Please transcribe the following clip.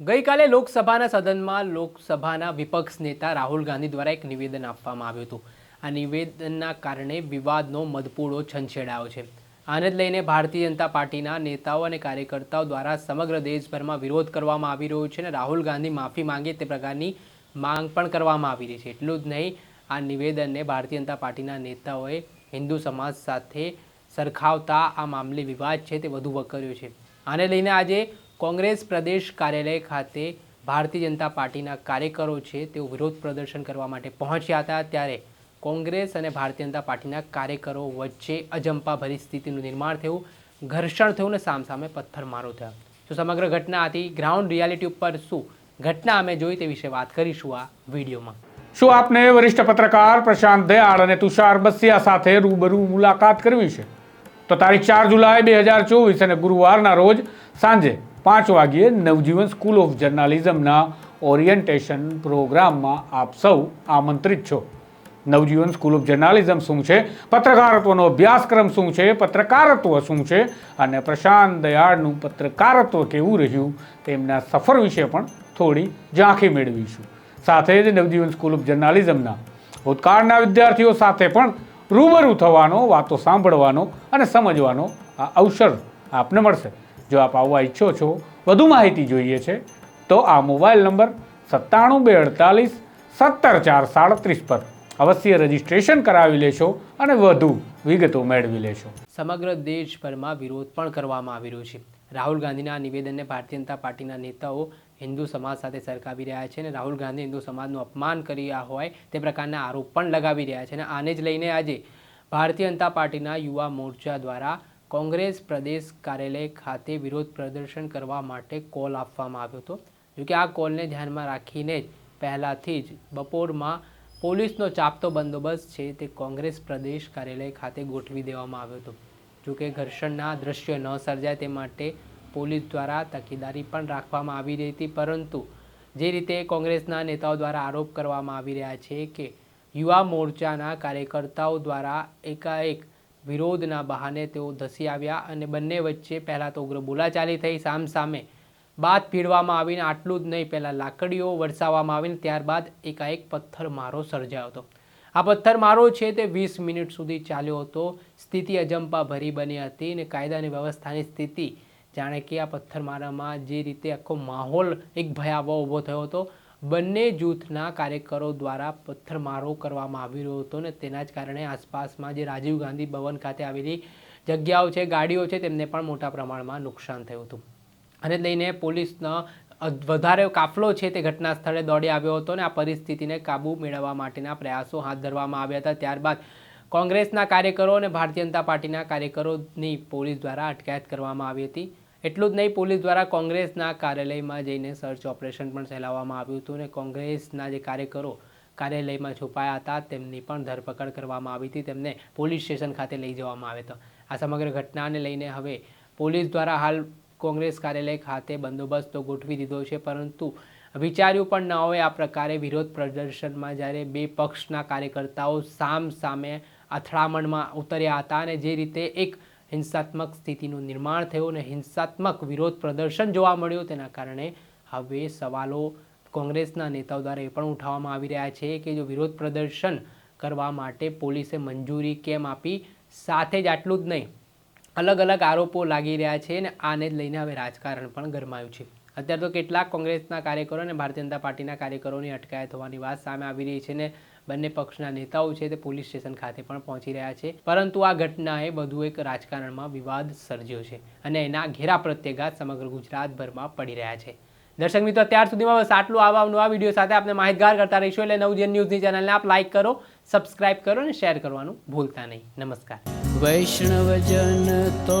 ગઈકાલે લોકસભાના સદનમાં લોકસભાના વિપક્ષ નેતા રાહુલ ગાંધી દ્વારા એક નિવેદન આપવામાં આવ્યું હતું. આ નિવેદનના કારણે વિવાદનો મધપૂડો છંછેડાયો છે. આને જ લઈને ભારતીય જનતા પાર્ટીના નેતાઓ અને કાર્યકર્તાઓ દ્વારા સમગ્ર દેશભરમાં વિરોધ કરવામાં આવી રહ્યો છે અને રાહુલ ગાંધી માફી માંગે તે પ્રકારની માંગ પણ કરવામાં આવી રહી છે. એટલું જ નહીં, આ નિવેદનને ભારતીય જનતા પાર્ટીના નેતાઓએ હિન્દુ સમાજ સાથે સરખાવતા આ મામલે વિવાદ છે તે વધુ વકર્યો છે. આને લઈને આજે કોંગ્રેસ પ્રદેશ કાર્યાલય ખાતે ભારતીય જનતા પાર્ટીના કાર્યકરો છે, તેઓ વિરોધ પ્રદર્શન કરવા માટે પહોંચ્યા હતા. ત્યારે કોંગ્રેસ અને ભારતીય જનતા પાર્ટીના કાર્યકરો વચ્ચે અજંપા ભરી સ્થિતિનું નિર્માણ થયું. ઘર્ષણ થયું ને સામસામે પથ્થરમારો થયા. તો સમગ્ર ઘટના હતી ગ્રાઉન્ડ રિયાલિટી ઉપર શું ઘટના અમે જોઈ તે વિશે વાત કરીશું આ વિડીયોમાં. શું આપને વરિષ્ઠ પત્રકાર પ્રશાંત દયાળ અને તુષાર બસિયા સાથે રૂબરૂ મુલાકાત કરવી છે? તો તારીખ ચાર જુલાઈ બે હજાર ચોવીસ અને ગુરુવારના રોજ સાંજે પાંચ વાગ્યે નવજીવન સ્કૂલ ઓફ જર્નાલિઝમના ઓરિએન્ટેશન પ્રોગ્રામમાં આપ સૌ આમંત્રિત છો. નવજીવન સ્કૂલ ઓફ જર્નાલિઝમ શું છે? પત્રકારત્વનો અભ્યાસક્રમ શું છે? પત્રકારત્વ શું છે? અને પ્રશાંત દયાળનું પત્રકારત્વ કેવું રહ્યું? તેમના સફર વિશે પણ થોડી ઝાંખી મેળવીશું. સાથે જ નવજીવન સ્કૂલ ઓફ જર્નાલિઝમના ભૂતકાળના વિદ્યાર્થીઓ સાથે પણ રૂબરૂ થવાનો, વાતો સાંભળવાનો અને સમજવાનો આ અવસર આપને મળશે. જો આપ આવવા ઈચ્છો છો, વધુ માહિતી જોઈએ છે, તો આ મોબાઈલ નંબર સત્તાણું બે અડતાલીસ, સત્તર ચાર સાડત્રીસ પર અવશ્ય રજીસ્ટ્રેશન કરાવી લેશો અને વધુ વિગતો મેળવી લેશો. સમગ્ર દેશભરમાં વિરોધ પણ કરવામાં આવી રહ્યો છે. રાહુલ ગાંધીના નિવેદનને ભારતીય જનતા પાર્ટીના નેતાઓ હિન્દુ સમાજ સાથે સરખાવી રહ્યા છે અને રાહુલ ગાંધી હિન્દુ સમાજનું અપમાન કરી રહ્યા હોય તે પ્રકારના આરોપ પણ લગાવી રહ્યા છે અને આને જ લઈને આજે ભારતીય જનતા પાર્ટીના યુવા મોરચા દ્વારા કોંગ્રેસ પ્રદેશ કાર્યાલય ખાતે વિરોધ પ્રદર્શન કરવા માટે કોલ આપવામાં આવ્યો હતો. જોકે આ કોલને ધ્યાનમાં રાખીને જ પહેલાંથી જ બપોરમાં પોલીસનો ચાપતો બંદોબસ્ત છે તે કોંગ્રેસ પ્રદેશ કાર્યાલય ખાતે ગોઠવી દેવામાં આવ્યો હતો. જોકે ઘર્ષણના દ્રશ્યો ન સર્જાય તે માટે પોલીસ દ્વારા તકેદારી પણ રાખવામાં આવી રહી હતી. પરંતુ જે રીતે કોંગ્રેસના નેતાઓ દ્વારા આરોપ કરવામાં આવી રહ્યા છે કે યુવા મોરચાના કાર્યકર્તાઓ દ્વારા એકાએક વિરોધના બહાને તેઓ ધસી આવ્યા અને બંને વચ્ચે પહેલાં તો ઉગ્ર બોલાચાલી થઈ, સામસામે બાદ ભીડવામાં આવીને આટલું જ નહીં, પહેલાં લાકડીઓ વરસાવવામાં આવીને ત્યારબાદ એકાએક પથ્થરમારો સર્જાયો હતો. આ પથ્થરમારો છે તે વીસ મિનિટ સુધી ચાલ્યો હતો. સ્થિતિ અજંપા ભરી બની હતી અને કાયદાની વ્યવસ્થાની સ્થિતિ જાણે કે આ પથ્થરમારામાં જે રીતે આખો માહોલ એક ભયાવહ ઊભો થયો હતો બંને જૂથના કાર્યકરો દ્વારા પથ્થરમારો કરવામાં આવી રહ્યો હતો અને તેના જ કારણે આસપાસમાં જે રાજીવ ગાંધી ભવન ખાતે આવેલી જગ્યાઓ છે, ગાડીઓ છે, તેમને પણ મોટા પ્રમાણમાં નુકસાન થયું હતું. અને લઈને પોલીસનો વધારે કાફલો છે તે ઘટના સ્થળે દોડી આવ્યો હતો અને આ પરિસ્થિતિને કાબૂ મેળવવા માટેના પ્રયાસો હાથ ધરવામાં આવ્યા હતા. ત્યારબાદ કોંગ્રેસના કાર્યકરો અને ભારતીય જનતા પાર્ટીના કાર્યકરોની પોલીસ દ્વારા અટકાયત કરવામાં આવી હતી. એટલું જ નહીં, પોલીસ દ્વારા કોંગ્રેસના કાર્યાલયમાં જઈને સર્ચ ઓપરેશન પણ ચલાવવામાં આવ્યું હતું અને કોંગ્રેસના જે કાર્યકરો કાર્યાલયમાં છુપાયા હતા, તેમની પણ ધરપકડ કરવામાં આવી હતી, તેમને પોલીસ સ્ટેશન ખાતે લઈ જવામાં આવ્યા હતા આ સમગ્ર ઘટનાને લઈને હવે પોલીસ દ્વારા હાલ કોંગ્રેસ કાર્યાલય ખાતે બંદોબસ્ત તો ગોઠવી દીધો છે, પરંતુ વિચાર્યું પણ ન હોય આ પ્રકારે વિરોધ પ્રદર્શનમાં જ્યારે બે પક્ષના કાર્યકર્તાઓ સામ સામે અથડામણમાં ઉતર્યા હતા અને જે રીતે એક હિંસાત્મક સ્થિતિનું નિર્માણ થયું અને હિંસાત્મક વિરોધ પ્રદર્શન જોવા મળ્યું. તેના કારણે હવે સવાલો કોંગ્રેસના નેતાઓ દ્વારા એ પણ ઉઠાવવામાં આવી રહ્યા છે કે જો વિરોધ પ્રદર્શન કરવા માટે પોલીસે મંજૂરી કેમ આપી? સાથે જ આટલું જ નહીં. અલગ અલગ આરોપો લાગી રહ્યા છે અને આને જ લઈને હવે રાજકારણ પણ ગરમાયું છે. અત્યારે તો કેટલાક કોંગ્રેસના કાર્યકરો અને ભારતીય જનતા પાર્ટીના કાર્યકરોની અટકાયત હોવાની વાત સામે આવી રહી છે ને બંને પક્ષના નેતાઓ છે તે પોલીસ સ્ટેશન ખાતે પણ પહોંચી રહ્યા છે. પરંતુ આ ઘટનાએ બધું એક રાજકારણમાં વિવાદ સર્જ્યો છે અને એના ઘેરા પ્રત્યેઘાત સમગ્ર ગુજરાતભરમાં પડી રહ્યા છે. દર્શક મિત્રો, અત્યાર સુધીમાં બસ આટલું. આવા નવા વીડિયો સાથે આપણે માહિતગાર કરતા રહીશું. એટલે નવજન ન્યૂઝની ચેનલને આપ લાઈક કરો સબસ્ક્રાઇબ કરો અને શેર કરવાનું ભૂલતા નહીં. નમસ્કાર. વૈષ્ણવજન તો